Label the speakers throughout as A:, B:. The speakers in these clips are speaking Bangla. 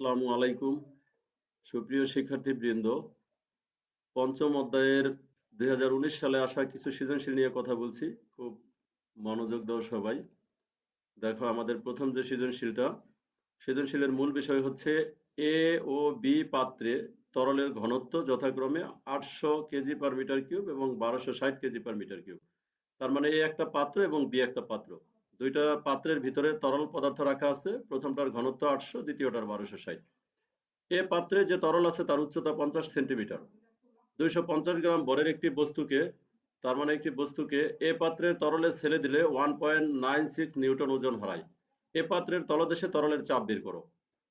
A: আসসালামু আলাইকুম। সুপ্রিয় শিক্ষার্থীবৃন্দ, পঞ্চম অধ্যায়ের দু হাজার উনিশ সালে আসা কিছু সৃজনশীল নিয়ে কথা বলছি। খুব মনোযোগ দাও সবাই। দেখো আমাদের প্রথম যে সৃজনশীলটা, সৃজনশীলের মূল বিষয় হচ্ছে এ ও বি পাত্রে তরলের ঘনত্ব যথাক্রমে আটশো কেজি পার মিটার কিউব এবং বারোশো ষাট কেজি পার মিটার কিউব তার মানে এ একটা পাত্র এবং বি একটা পাত্র। দুইটা পাত্রের ভিতরে তরল পদার্থ রাখা আছে। প্রথমটার ঘনত্ব আটশো, দ্বিতীয়টার বারোশো ষাট। এ পাত্রে যে তরল আছে তার উচ্চতা পঞ্চাশ সেন্টিমিটার। দুইশো পঞ্চাশ গ্রাম বরের একটি বস্তুকে, তার মানে একটি বস্তুকে এ পাত্রের তরলে ছেড়ে দিলে one point nine six newton ওজন হারায়। এ পাত্রের তলদেশে তরলের চাপ বের করো।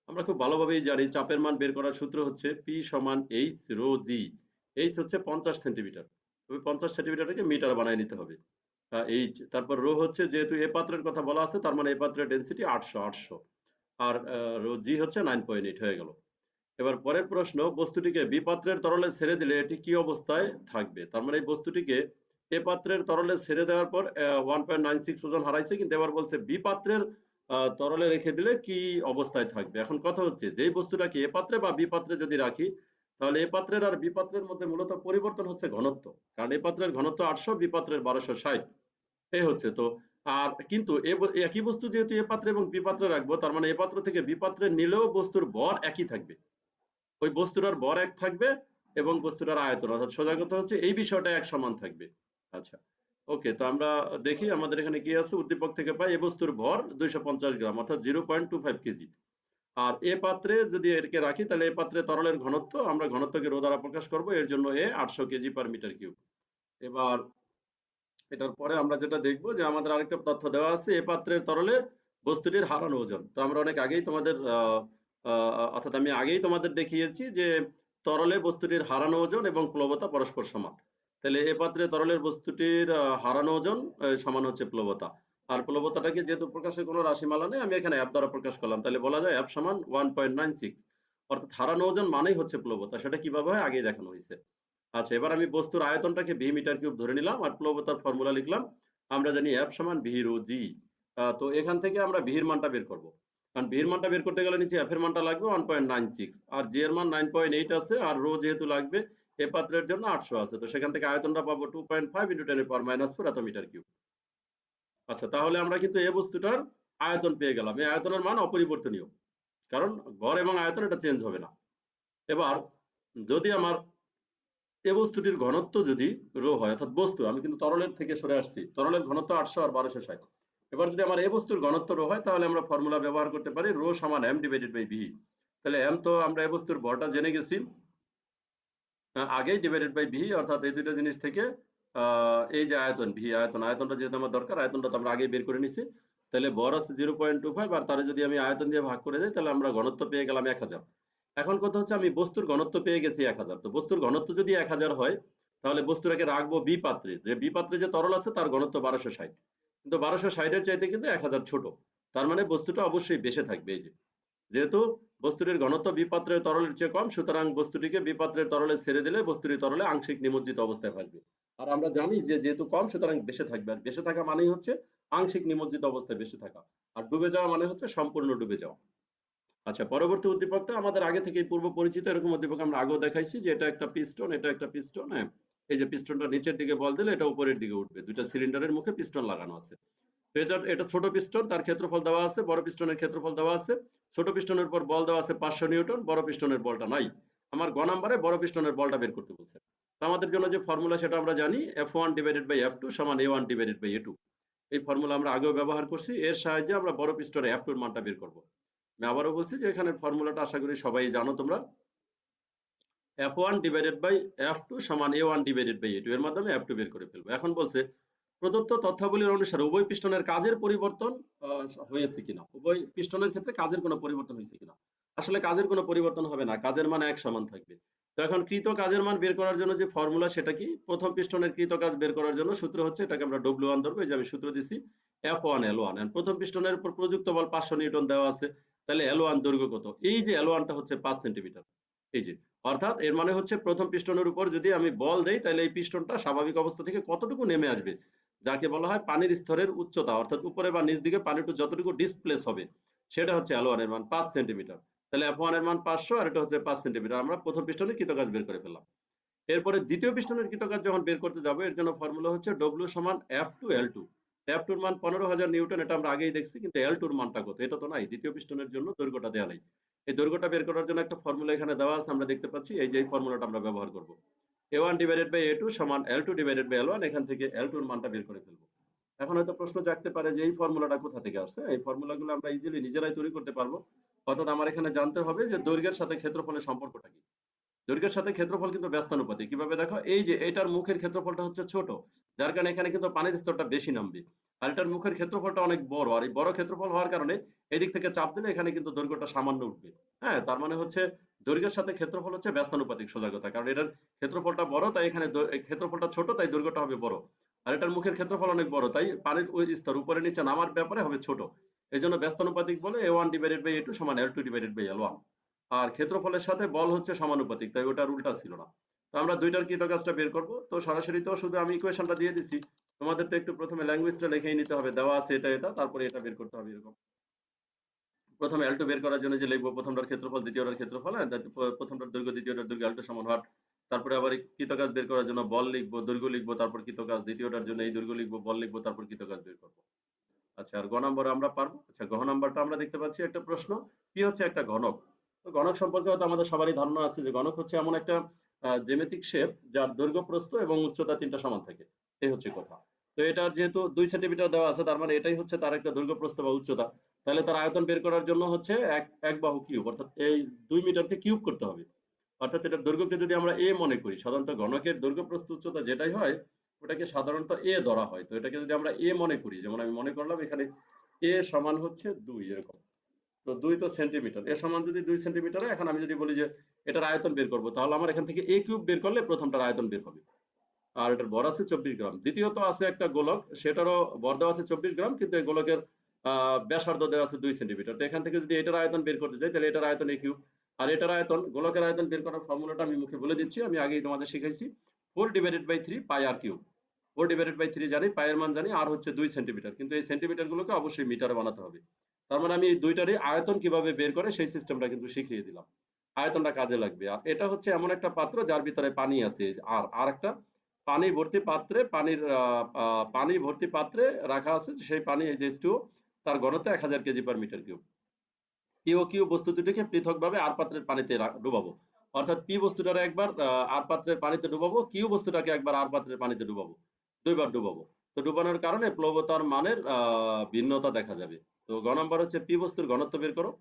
A: আমরা খুব ভালোভাবেই জানি চাপের মান বের করার সূত্র হচ্ছে পি সমান এইচ রো জি এইচ হচ্ছে পঞ্চাশ সেন্টিমিটার। তবে পঞ্চাশ সেন্টিমিটারকে মিটার বানায় নিতে হবে। এইচ তারপর রো হচ্ছে যেহেতু এ পাত্রের কথা বলা আছে, তার মানে এ পাত্রের ডেন্সিটি আটশো আটশো। আর রো জি হচ্ছে নাইন পয়েন্ট এইট হয়ে গেল। এবার পরের প্রশ্ন, বস্তুটিকে বি পাত্রের তরলে ছেড়ে দিলে এটি কি অবস্থায় থাকবে? তার মানে এই বস্তুটিকে এ পাত্রের তরলে ছেড়ে দেওয়ার পর ওয়ান পয়েন্ট নাইন সিক্স ওজন হারাইছে, কিন্তু এবার বলছে বি পাত্রের তরলে রেখে দিলে কি অবস্থায় থাকবে? এখন কথা হচ্ছে, যেই বস্তুটাকে এ পাত্রে বা বি পাত্রে যদি রাখি, তাহলে এ পাত্রের আর বি মধ্যে মূলত পরিবর্তন হচ্ছে ঘনত্ব। কারণ এ পাত্রের ঘনত্ব আটশো, বি পাত্রের বারোশো ষাট। এই হচ্ছে তো। আর কিন্তু একই বস্তু যেহেতু এ পাত্রে এবং বি পাত্রে রাখব, তার মানে এ পাত্র থেকে বি পাত্রে নিলেও বস্তুর ভর একই থাকবে। ওই বস্তুটার ভর এক থাকবে এবং বস্তুটার আয়তন, অর্থাৎ সোজা কথা হচ্ছে এই বিষয়টা এক সমান থাকবে। আচ্ছা ওকে, তো আমরা দেখি আমাদের এখানে কি আছে, উদ্দীপক থেকে পাই এ বস্তুর ভর দুইশো পঞ্চাশ গ্রাম, অর্থাৎ zero point two five K G. আর এ পাত্রে যদি এরকে রাখি, তাহলে এ পাত্রে তরলের ঘনত্ব, আমরা ঘনত্বকে রো দ্বারা প্রকাশ করব, এর জন্য এ আটশো কেজি পার মিটার কিউব। এবার এটার পরে আমরা যেটা দেখব যে আমাদের আরেকটা তথ্য দেওয়া আছে, এ পাত্রের তরলে বস্তুটির হারানো ওজন। তো আমরা অনেক আগেই তোমাদের অর্থাৎ আমি আগেই তোমাদের দেখিয়েছি যে তরলে বস্তুটির হারানো ওজন এবং প্লবতা পরস্পর সমান। তাহলে এ পাত্রে তরলের বস্তুটির হারানো ওজন সমান হচ্ছে প্লবতা। আর প্লবতাটাকে যেহেতু প্রকাশের কোনো রাশিমালা নেই, আমি এখানে অ্যাপ দ্বারা প্রকাশ করলাম। তাহলে বলা যায় অ্যাপ সমান ওয়ান পয়েন্ট নাইন সিক্স। অর্থাৎ হারানো ওজন মানেই হচ্ছে প্লবতা। সেটা কীভাবে হয়? আগেই দেখানো হয়েছে। আচ্ছা এবার আমি বস্তুর আয়তনটাকে ভি মিটার কিউব ধরে নিলাম আর প্লবতার ফর্মুলা লিখলাম। আমরা জানি এফ সমান ভি রো জি তো এখান থেকে আমরা ভির মানটা বের করব। কারণ ভির মানটা বের করতে গেলে নিচে এফ এর মানটা লাগবে ওয়ান পয়েন্ট নাইন সিক্স আর জি এর মান নাইন পয়েন্ট এইট আছে আর রো যেহেতু লাগবে, এ পাত্রের জন্য আটশো আছে। তো সেখান থেকে আয়তনটা পাবো two point five into ten power minus four এত মিটার কিউব। আচ্ছা তাহলে আমরা কিন্তু এ বস্তুটার আয়তন পেয়ে গেলাম। এই আয়তনের মান অপরিবর্তনীয়। কারণ ঘর এবং আয়তন এটা চেঞ্জ হবে না। এবার যদি আমার এ বস্তুটির ঘনত্ব যদি রো হয়, অর্থাৎ বস্তু, আমি কিন্তু তরলের থেকে সরে আসছি, তরলের ঘনত্ব আটশো আর বারোশো ষাট। এবার যদি আমার এ বস্তুর ঘনত্ব রো হয়, তাহলে আমরা ফর্মুলা ব্যবহার করতে পারি রো সমান এম ডিভাইডেড বাই ভি তাহলে এম তো আমরা এ বস্তুর ভরটা জেনে গেছি। আগেই ডিভাইডেড বাই ভি অর্থাৎ এই দুইটা জিনিস থেকে এই যে আয়তন ভি আয়তন। আয়তনটা যেহেতু আমার দরকার, আয়তনটা তো আমরা আগেই বের করে নিছি। তাহলে বর আছে জিরো পয়েন্ট টু ফাইভ আর তারা যদি আমি আয়তন দিয়ে ভাগ করে দিই, তাহলে আমরা ঘনত্ব পেয়ে গেলাম এক হাজার। এখন কথা হচ্ছে আমি বস্তুর ঘনত্ব পেয়ে গেছি এক হাজার। তো বস্তুর ঘনত্ব যদি এক হাজার হয়, তাহলে বস্তুটাকে রাখব বি পাত্রে। যে বি পাত্রে যে তরল আছে, তার ঘনত্ব বারোশো ষাট। কিন্তু বারোশো ষাটের চাইতে কিন্তু এক হাজার ছোট। তার মানে বস্তুটা অবশ্যই বেশি থাকবে এই যে। যেহেতু বস্তুটির ঘনত্ব বিপাত্রের তরলের চেয়ে কম, সুতরাং বস্তুটিকে বিপাত্রের তরলে ছেড়ে দিলে বস্তুটি তরলে আংশিক নিমজ্জিত অবস্থায় থাকবে। আর আমরা জানি যে যেহেতু কম, সুতরাং বেশি থাকবে। আর বেশি থাকা মানেই হচ্ছে আংশিক নিমজ্জিত অবস্থায় বেশি থাকা। আর ডুবে যাওয়া মানে হচ্ছে সম্পূর্ণ ডুবে যাওয়া। আচ্ছা পরবর্তী উদ্দীপকটা আমাদের আগে থেকেই পূর্ব পরিচিত, এরকম উদ্দীপক আমরা আগেও দেখাইছি যে এটা একটা পিস্টন এটা একটা পিস্টন হ্যাঁ? এই যে পিস্টনটা নিচের দিকে বল দিলে এটা উপরের দিকে উঠবে। দুইটা সিলিন্ডারের মুখে পিস্টন লাগানো আছে। এটা ছোট পিস্টন তার ক্ষেত্রফল দেওয়া আছে, বড় পিস্টনের ক্ষেত্রফল দেওয়া আছে। ছোট পিস্টনের উপর বল দেওয়া আছে পাঁচশো নিউটন, বড় পিস্টনের বলটা নাই। আমার গ নাম্বারে বড় পিস্টনের বলটা বের করতে বলছে। তো আমাদের জন্য যে ফর্মুলা সেটা আমরা জানি F one divided by F two সমান A one divided by A two এই ফর্মুলা আমরা আগেও ব্যবহার করছি, এর সাহায্যে আমরা বড় পিস্টনে এফ টুর মানটা বের করব। আমি আবারও বলছি যে এখানে ফর্মুলাটা আশা করি সবাই জানো তোমরা। F one divided by F two সমান A one divided by A two এর মাধ্যমে এফ টু বের করে ফেলব। এখন বলছে, প্রদত্ত তথ্যাবলীর অনুসারে উভয় পিস্টনের কাজের পরিবর্তন হয়েছে কিনা? উভয় পিস্টনের ক্ষেত্রে কাজের কোনো পরিবর্তন হয়েছে কিনা? আসলে কাজের কোনো পরিবর্তন হবে না, কাজের মান এক সমান থাকবে। তো এখন কৃত কাজের মান বের করার জন্য যে ফর্মুলা সেটা কি? প্রথম পিস্টনের কৃত কাজ বের করার জন্য সূত্র হচ্ছে, এটাকে আমরা ডব্লিউ ওয়ান ধরবো, এই যে আমি সূত্র দিছি এফ ওয়ান এল ওয়ান প্রথম পিস্টনের উপর প্রযুক্ত বল পাঁচশো নিউটন দেওয়া আছে তাহলে এল ওয়ান দৈর্ঘ্য কত? এই যে এল ওয়ানটা হচ্ছে পাঁচ সেন্টিমিটার। এই যে, অর্থাৎ এর মানে হচ্ছে প্রথম পিস্টনের উপর যদি আমি বল দেই, তাহলে এই পিস্টনটা স্বাভাবিক অবস্থা থেকে কতটুকু নেমে আসবে? যাকে বলা হয় পানির স্তরের উচ্চতা, অর্থাৎ উপরে বা নিচ দিকে পানিটু যতটুকু ডিসপ্লেস হবে, সেটা হচ্ছে এল ওয়ানের মান পাঁচ সেন্টিমিটার। তাহলে এফ ওয়ানের মান পাঁচশো আর এটা হচ্ছে পাঁচ সেন্টিমিটার। আমরা প্রথম পিস্টনের কৃতকাজ বের করে ফেললাম। এরপরে দ্বিতীয় পিস্টনের কৃতকাজ যখন বের করতে যাব, এর জন্য ফর্মুলা হচ্ছে ডব্লিউ সমান F two L two F টুর মান পনেরো হাজার নিউটন, এটা আমরা আগেই দেখছি, কিন্তু এল টুর মানটা কত? এটা তো নাই, দ্বিতীয় পিস্টনের জন্য দৈর্ঘ্যটা দেওয়া নাই। এই দৈর্ঘ্যটা বের করার জন্য একটা ফর্মুলা এখানে দেওয়া আছে, আমরা দেখতে পাচ্ছি, এই যে এই ফর্মুলাটা আমরা ব্যবহার করব। A one divided by A two সমান L two divided by L one এখান থেকে এল টুর মানটা বের করে ফেলব। এখন হয়তো প্রশ্ন জাগতে পারে যে এই ফর্মুলাটা কোথা থেকে আসছে? এই ফর্মুলাগুলো আমরা ইজিলি নিজেরাই তৈরি করতে পারব। অর্থাৎ আমার এখানে জানতে হবে যে দৈর্ঘ্যের সাথে ক্ষেত্রফলের সম্পর্কটা কি। দৈর্ঘ্যের সাথে ক্ষেত্রফল কিন্তু ব্যস্তানুপাতিক। কীভাবে দেখো? এই যে এটার মুখের ক্ষেত্রফলটা হচ্ছে ছোট, যার কারণে এখানে কিন্তু পানির স্তরটা বেশি নামবে। আর এটার মুখের ক্ষেত্রফলটা অনেক বড়, আর এই বড় ক্ষেত্রফল হওয়ার কারণে এদিক থেকে চাপ দিলে এখানে কিন্তু দৈর্ঘ্যটা সামান্য উঠবে। হ্যাঁ তার মানে হচ্ছে দৈর্ঘ্যের সাথে ক্ষেত্রফল হচ্ছে ব্যস্তানুপাতিক সোজা কথা কারণ এটার ক্ষেত্রফলটা বড়, তাই এখানে ক্ষেত্রফলটা ছোট, তাই দৈর্ঘ্যটা হবে বড়। আর এটার মুখের ক্ষেত্রফল অনেক বড়, তাই পানির ওই স্তর উপরে নিচে নামার ব্যাপারে হবে ছোট। এই জন্য ব্যস্তানুপাতিক বলে A one divided by A two সমান L two divided by L one আর ক্ষেত্রফলের সাথে বল হচ্ছে সমানুপাতিক, তাই ওটার উল্টা ছিল না। তো আমরা দুইটার কৃতকাজটা বের করব। তো সরাসরি তো শুধু আমি ইকুয়েশনটা দিয়ে দিছি। তোমাদের তো একটু প্রথমে ল্যাঙ্গুয়েজটা লিখেই নিতে হবে। দেওয়া আছে এটা এটা, তারপরে এটা বের করতে হবে এরকম। প্রথমে এল টু বের করার জন্য যে লিখব, প্রথমটার ক্ষেত্রফল, দ্বিতীয়টার ক্ষেত্রফল হ্যাঁ প্রথমটার দৈর্ঘ্য, দ্বিতীয়টার দৈর্ঘ্য এল টু সমান হওয়ার। তারপরে আবার কৃতকাজ বের করার জন্য বল লিখব, দৈর্ঘ্য লিখব, তারপর কৃতকাজ। দ্বিতীয়টার জন্য এই দৈর্ঘ্য লিখব, বল লিখব, তারপর কৃতকাজ বের করব। আচ্ছা আর গ নম্বর আমরা পারব? আচ্ছা ঘ নম্বরটা আমরা দেখতে পাচ্ছি একটা প্রশ্ন। কি হচ্ছে একটা ঘনক। ঘনক সম্পর্কে হয়তো আমাদের সবারই ধারণা আছে যে ঘনক হচ্ছে এমন একটা জেমেটিক শেপ যার দৈর্ঘ্য প্রস্থ এবং উচ্চতা তিনটা সমান থাকে। এই হচ্ছে কথা। তো এটার যেহেতু দুই সেন্টিমিটার দেওয়া আছে, তার মানে এটাই হচ্ছে তার একটা দৈর্ঘ্য প্রস্থ বা উচ্চতা। তাহলে তার আয়তন বের করার জন্য হচ্ছে এক এক বাহু কিউব অর্থাৎ এই দুই মিটারকে কিউব করতে হবে। অর্থাৎ এটার দৈর্ঘ্যকে যদি আমরা এ মনে করি, সাধারণত গণকের দৈর্ঘ্য প্রস্থ উচ্চতা যেটাই হয়, ওটাকে সাধারণত এ ধরা হয়। তো এটাকে যদি আমরা এ মনে করি, যেমন আমি মনে করলাম এখানে এ সমান হচ্ছে দুই, এরকম। তো দুই তো সেন্টিমিটার এ সমান যদি দুই সেন্টিমিটার এখন আমি যদি বলি যে এটার আয়তন বের করব, তাহলে আমার এখান থেকে এ কিউব বের করলে প্রথমটার আয়তন বের হবে। আর এটার ভর আছে চব্বিশ গ্রাম। দ্বিতীয়ত আছে একটা গোলক, সেটারও ভর দেওয়া আছে চব্বিশ গ্রাম, কিন্তু এই গোলকের ব্যাসার্ধ দেওয়া আছে দুই সেন্টিমিটার তো এখান থেকে যদি এটার আয়তন বের করতে যাই, তাহলে এটার আয়তন এ কিউব আর এটার আয়তন, গোলকের আয়তন বের করার ফর্মুলাটা আমি মুখে বলে দিচ্ছি, আমি আগেই তোমাদের শিখাইছি। Four divided by three pi r cube four divided by three জানি পায়ের মান জানি আর হচ্ছে দুই সেন্টিমিটার কিন্তু এই সেন্টিমিটার গুলোকে অবশ্যই মিটারে বানাতে হবে। তার মানে আমি এই দুইটারই আয়তন কীভাবে বের করে সেই সিস্টেমটা কিন্তু শিখিয়ে দিলাম। আয়তনটা কাজে লাগবে। আর এটা হচ্ছে এমন একটা পাত্র যার ভিতরে পানি আছে। আর আর একটা পানি ভর্তি পাত্রে পানির পানি ভর্তি পাত্রে রাখা আছে সেই পানি এই যে টু তার ঘনত্ব এক হাজার K G per metre cube P ও কিউ বস্তু দুটিকে পৃথকভাবে আর পাত্রের পানিতে ডুবাবো। অর্থাৎ পি বস্তুটারে একবার আর পাত্রের পানিতে ডুবাবো কিউ বস্তুটাকে একবার আর পাত্রের পানিতে ডুবাবো। দুইবার ডুবাবো। তো ডুবানোর কারণে প্লবতার মানের ভিন্নতা দেখা যাবে। তো গ নাম্বার হচ্ছে পি বস্তুর ঘনত্ব বের করো।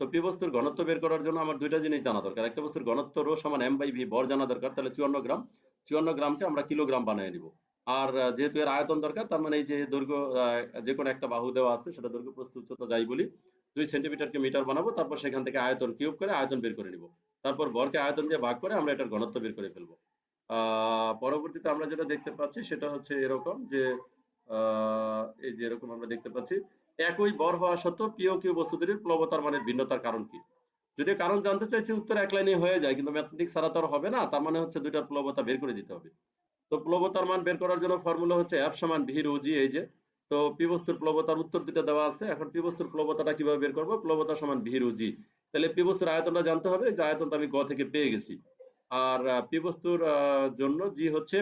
A: তো পি বস্তুর ঘনত্ব বের করার জন্য আমার দুইটা জিনিস জানা দরকার। একটা বস্তুর ঘনত্ব রো সমান এম বাই ভি ভর জানা দরকার, তাহলে চুয়ান্ন গ্রাম। চুয়ান্ন গ্রামকে আমরা কিলোগ্রাম বানিয়ে নিব। আর যেহেতু এর আয়তন দরকার, তার মানে এই যে দৈর্ঘ্য যে কোনো একটা বাহু দেওয়া আছে, সেটা দৈর্ঘ্য প্রস্থ উচ্চতা যাই বলি, দুই সেন্টিমিটারকে মিটার বানাবো, তারপর সেখান থেকে আয়তন কিউব করে আয়তন বের করে নিব। তারপর ভরকে আয়তন দিয়ে ভাগ করে আমরা এটার ঘনত্ব বের করে ফেলব। পরবর্তীতে আমরা যেটা দেখতে পাচ্ছি সেটা হচ্ছে এরকম যে এই যে এরকম আমরা দেখতে পাচ্ছি, একই ভর হওয়া সত্ত্বেও পিও কিউ বস্তু দুটির প্লবতার মানের ভিন্নতার কারণ কি? যদি কারণ জানতে চাইছি, উত্তর এক লাইনে হয়ে যায়, কিন্তু ম্যাথমেটিক্স ছাড়া তো হবে না, তার মানে হচ্ছে দুইটার প্লবতা বের করে দিতে হবে। তো প্লবতার মান বের করার জন্য ফর্মুলা হচ্ছে এফ সমান ভি জি এই যে। তো পি বস্তুর প্লবতার উত্তর দুটো দেওয়া আছে, এখন পি বস্তুর প্লবতাটা কীভাবে বের করব? প্লবতা সমান ভি জি তাহলে পি বস্তুর আয়তনটা জানতে হবে, যে আয়তনটা আমি গ থেকে পেয়ে গেছি। আর পি বস্তুর জন্য জি হচ্ছে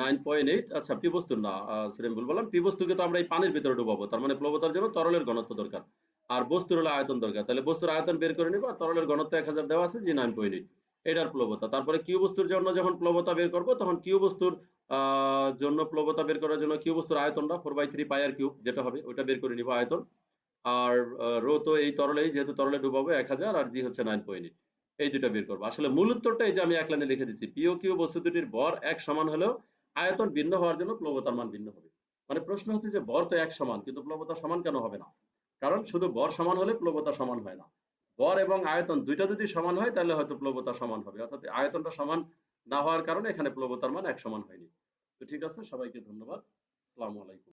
A: নাইন পয়েন্ট এইট আচ্ছা পি বস্তু না সেটা আমি ভুল বললাম। পি বস্তুকে তো আমরা এই পানির ভিতরে ডুবাবো, তার মানে প্লবতার জন্য তরলের ঘনত্ব দরকার। আর বস্তুর হলো আয়তন দরকার। তাহলে বস্তুর আয়তন বের করে নিবো, আর তরলের ঘনত্ব এক হাজার দেওয়া আছে, জি নাইন পয়েন্ট এইট এটার প্লবতা। তারপরে কিউ বস্তুর জন্য যখন প্লবতা বের করব, তখন কিউ বস্তুর জন্য প্লবতা বের করার জন্য কিউ বস্তুর আয়তনটা four by three pi r cube যেটা হবে, ওইটা বের করে নিব আয়তন। আর রো তো এই তরলেই, যেহেতু তরলে ডুবাবো এক হাজার, আর জি হচ্ছে নাইন পয়েন্ট এইট এই দুটো বের করব। আসলে মূল উত্তরটা এই যে আমি এক লাইনে লিখে দিচ্ছি পিও কিউ বস্তু দুটির ভর এক সমান হলেও আয়তন ভিন্ন হওয়ার জন্য প্লবতার মান ভিন্ন হবে। মানে প্রশ্ন হচ্ছে যে ভর তো এক সমান, কিন্তু প্লবতা সমান কেন হবে না? কারণ শুধু ভর সমান হলে প্লবতা সমান হয় না। ভর এবং আয়তন দুইটা যদি সমান হয়, তাহলে হয়তো প্লবতা সমান হবে। অর্থাৎ আয়তনটা সমান না হওয়ার কারণে এখানে প্লবতার মান এক সমান হয়নি। তো ঠিক আছে, সবাইকে ধন্যবাদ। আসসালামু আলাইকুম।